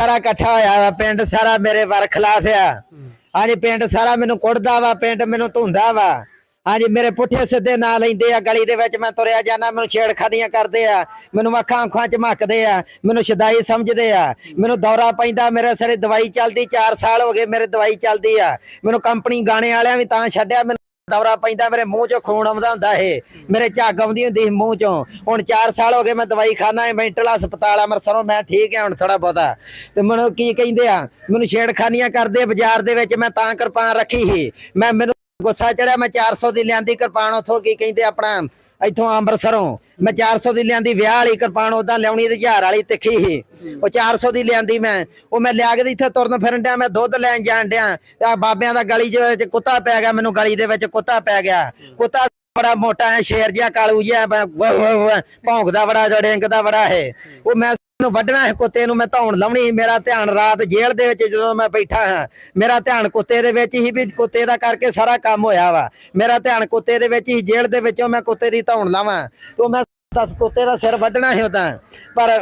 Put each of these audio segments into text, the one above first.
ਇਕੱਠਾ ਹੋਇਆ ਵਾ, ਪਿੰਡ ਸਾਰਾ ਮੇਰੇ ਵਰ ਖਿਲਾਫ ਆ। ਹਾਂਜੀ, ਪਿੰਡ ਸਾਰਾ ਮੈਨੂੰ ਕੁੱਟਦਾ ਵਾ, ਪਿੰਡ ਮੈਨੂੰ ਧੁੰਦਾ ਵਾ। ਹਾਂਜੀ, ਮੇਰੇ ਪੁੱਠੇ ਸਿੱਧੇ ਨਾਂ ਲੈਂਦੇ ਆ, ਗਲੀ ਦੇ ਵਿੱਚ ਮੈਂ ਤੁਰਿਆ ਜਾਣਾ ਮੈਨੂੰ ਛੇੜਖਾਨੀਆਂ ਕਰਦੇ ਆ, ਮੈਨੂੰ ਅੱਖਾਂ ਅੱਖਾਂ ਚ ਮੱਕਦੇ ਆ, ਮੈਨੂੰ ਸ਼ਦਾਈ ਸਮਝਦੇ ਆ, ਮੈਨੂੰ ਦੌਰਾ ਪੈਂਦਾ ਮੇਰੇ ਸਾਰੇ, ਦਵਾਈ ਚੱਲਦੀ 4 ਸਾਲ ਹੋ ਗਏ ਮੇਰੇ ਦਵਾਈ ਚੱਲਦੀ ਆ। ਮੈਨੂੰ ਕੰਪਨੀ ਗਾਣੇ ਵਾਲਿਆਂ ਵੀ ਤਾਂ ਛੱਡਿਆ ਮੈਨੂੰ ਦੌਰਾ ਪੈਂਦਾ, ਮੇਰੇ ਮੂੰਹ ਚੋਂ ਖੂਨ ਆਉਂਦਾ ਹੁੰਦਾ ਏ ਮੇਰੇ ਝੱਗ ਆਉਂਦੀ ਹੁੰਦੀ ਸੀ ਮੂੰਹ ਚੋਂ। ਹੁਣ 4 ਸਾਲ ਹੋ ਗਏ ਮੈਂ ਦਵਾਈ ਖਾਣਾ ਹੈ ਮੈਂਟਲ ਹਸਪਤਾਲ ਅੰਮ੍ਰਿਤਸਰੋਂ ਮੈਂ ਠੀਕ ਹਾਂ ਹੁਣ ਥੋੜਾ ਬਹੁਤਾ। ਤੇ ਮੈਨੂੰ ਕੀ ਕਹਿੰਦੇ ਆ? ਮੈਨੂੰ ਛੇੜਖਾਨੀਆਂ ਕਰਦੇ ਬਾਜ਼ਾਰ ਦੇ ਵਿੱਚ, ਮੈਂ ਤਾਂ ਕਿਰਪਾਨ ਰੱਖੀ ਸੀ। ਮੈਂ ਮੈਨੂੰ ਗੁੱਸਾ ਚੜਿਆ, ਮੈਂ 400 ਦੀ ਲਿਆਂਦੀ ਕਿਰਪਾਨ, ਉਥੋਂ ਕੀ ਕਹਿੰਦੇ ਆਪਣਾ ਇੱਥੋਂ ਅੰਮ੍ਰਿਤਸਰੋਂ। ਮੈਂ 400 ਦੀ ਲਿਆਂਦੀ, ਵਿਆਹ ਵਾਲੀ ਕਿਰਪਾਨ ਉਦਾਂ ਲਿਆਉਣੀ ਤੇ ਹਜ਼ਾਰ ਵਾਲੀ ਤਿੱਖੀ ਸੀ। ਉਹ 400 ਦੀ ਲਿਆਂਦੀ ਮੈਂ। ਉਹ ਮੈਂ ਲਿਆ ਕੇ ਇੱਥੇ ਤੁਰਨ ਫਿਰਨ ਡਿਆ, ਮੈਂ ਦੁੱਧ ਲੈਣ ਜਾਣ ਡਿਆ। ਤੇ ਆ ਬਾਬਿਆਂ ਦਾ ਗਲੀ ਦੇ ਵਿੱਚ ਕੁੱਤਾ ਪੈ ਗਿਆ, ਮੈਨੂੰ ਗਲੀ ਦੇ ਵਿੱਚ ਕੁੱਤਾ ਪੈ ਗਿਆ। ਕੁੱਤਾ ਬੜਾ ਮੋਟਾ ਹੈ ਸ਼ੇਰ ਜਿਹਾ, ਕਾਲੂ ਜਿਹਾ ਬ- ਵ- ਵ- ਵ- ਭੌਂਕਦਾ ਬੜਾ ਜੜਿੰਗਦਾ ਬੜਾ ਹੈ ਉਹ ਮੈਂ ਨੂੰ ਵੱਢਣਾ ਹੈ ਕੁੱਤੇ ਨੂੰ ਮੈਂ ਧੌਣ ਲਾਉਣੀ, ਮੇਰਾ ਧਿਆਨ ਰਾਤ ਜੇਲ੍ਹ ਦੇ ਵਿੱਚ ਜਦੋਂ ਮੈਂ ਬੈਠਾ ਹਾਂ, ਮੇਰਾ ਧਿਆਨ ਕੁੱਤੇ ਦੇ ਵਿੱਚ ਹੀ ਵੀ ਕੁੱਤੇ ਦਾ ਕਰਕੇ ਸਾਰਾ ਕੰਮ ਹੋਇਆ ਵਾ। ਮੇਰਾ ਧਿਆਨ ਕੁੱਤੇ ਦੇ ਵਿੱਚ ਹੀ, ਜੇਲ੍ਹ ਦੇ ਵਿੱਚੋਂ ਮੈਂ ਕੁੱਤੇ ਦੀ ਧੌਣ ਲਾਵਾਂ। ਤੋਂ ਮੈਂ ਦਸ ਕੁੱਤੇ ਦਾ ਸਿਰ ਵੱਢਣਾ ਸੀ ਉਦਾਂ, ਪਰ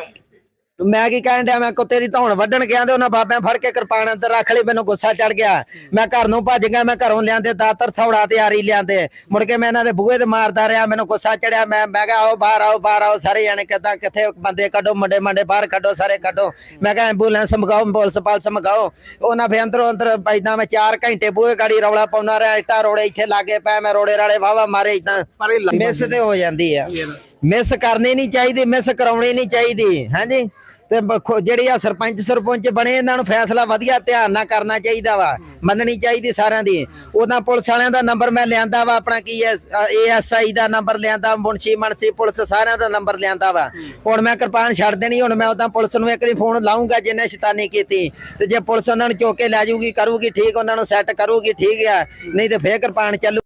ਮੈਂ ਕੀ ਕਹਿਣ ਡਿਆ? ਮੈਂ ਕੁੱਤੇ ਦੀ ਧੌਣ ਵੱਢਣ ਗਿਆ ਤੇ ਉਹਨਾਂ ਬਾਬਿਆਂ ਫੜ ਕੇ ਕਿਰਪਾਨ ਅੰਦਰ ਰੱਖ ਲਈ ਮੈਨੂੰ ਗੁੱਸਾ ਚੜ ਗਿਆ। ਮੈਂ ਘਰ ਨੂੰ ਭੱਜ ਗਿਆ ਮੈਂ ਘਰੋਂ ਲਿਆਂਦੇ ਦਾਤਰ ਥੌੜਾ ਤਿਆਰੀ ਲਿਆਂਦੇ। ਮੁੜ ਕੇ ਮੈਂ ਇਹਨਾਂ ਦੇ ਬੂਹੇ ਤੇ ਮਾਰਦਾ ਰਿਹਾ ਮੈਨੂੰ ਗੁੱਸਾ ਚੜਿਆ ਮੈਂ ਮੈਂ ਕਿਹਾ ਆਓ ਬਾਹਰ ਆਓ ਬਾਹਰ ਆਓ ਸਾਰੇ ਜਾਣੇ ਕਿੱਦਾਂ ਕਿੱਥੇ ਬੰਦੇ ਕੱਢੋ ਮੁੰਡੇ ਮੰਡੇ ਬਾਹਰ ਕੱਢੋ ਸਾਰੇ ਕੱਢੋ। ਮੈਂ ਕਿਹਾ ਐਂਬੂਲੈਂਸ ਮੰਗਾਓ ਪੁਲਿਸ ਪਾਲਸ ਮੰਗਾਓ। ਉਹਨਾਂ ਫੇ ਅੰਦਰੋਂ ਅੰਦਰ ਪੈਦਾ ਮੈਂ 4 ਘੰਟੇ ਬੂਹੇ ਗਾੜੀ ਰੌਲਾ ਪਾਉਂਦਾ ਰਿਹਾ ਇੱਟਾਂ ਰੋੜੇ ਇੱਥੇ ਲਾਗੇ ਪਏ ਮੈਂ ਰੋੜੇ ਰਾਲੇ ਵਾਵਾ ਮਾਰੇ ਇਦਾਂ ਮਿਸ ਤੇ ਹੋ ਜਾਂਦੀ ਆ। ਮਿਸ ਕਰਨੀ ਨਹੀਂ ਚਾਹੀਦੀ ਮਿਸ ਕਰਾਉਣੀ ਨਹੀਂ ਚਾਹੀਦੀ। ਹਾਂਜੀ? ਤੇ ਜਿਹੜੀ ਆ ਸਰਪੰਚ ਸਰਪੰਚ ਬਣੇ, ਇਹਨਾਂ ਨੂੰ ਫੈਸਲਾ ਵਧੀਆ ਧਿਆਨ ਨਾਲ ਕਰਨਾ ਚਾਹੀਦਾ ਵਾ, ਮੰਨਣੀ ਚਾਹੀਦੀ ਸਾਰਿਆਂ ਦੀ। ਉਹਦਾ ਪੁਲਿਸ ਵਾਲਿਆਂ ਦਾ ਨੰਬਰ ਮੈਂ ਲਿਆਂਦਾ ਵਾ, ਆਪਣਾ ਕੀ ਹੈ ਏਐਸਆਈ ਦਾ ਨੰਬਰ ਲਿਆਂਦਾ, ਮੁਨਸ਼ੀ ਮਨਸੀ ਪੁਲਿਸ ਸਾਰਿਆਂ ਦਾ ਨੰਬਰ ਲਿਆਂਦਾ ਵਾ। ਹੁਣ ਮੈਂ ਕਿਰਪਾਨ ਛੱਡ ਦੇਣੀ, ਹੁਣ ਮੈਂ ਉਹਦਾ ਪੁਲਿਸ ਨੂੰ ਇੱਕ ਵਾਰੀ ਫੋਨ ਲਾਉਂਗਾ ਜਿੰਨੇ ਸ਼ੈਤਾਨੀ ਕੀਤੀ। ਤੇ ਜੇ ਪੁਲਿਸ ਉਹਨਾਂ ਨੂੰ ਚੁੱਕ ਕੇ ਲੈ ਜਾਊਗੀ, ਕਰੂਗੀ ਠੀਕ, ਉਹਨਾਂ ਨੂੰ ਸੈੱਟ ਕਰੂਗੀ, ਠੀਕ ਆ। ਨਹੀਂ ਤੇ ਫੇਰ ਕਿਰਪਾਨ ਚੱਲੂ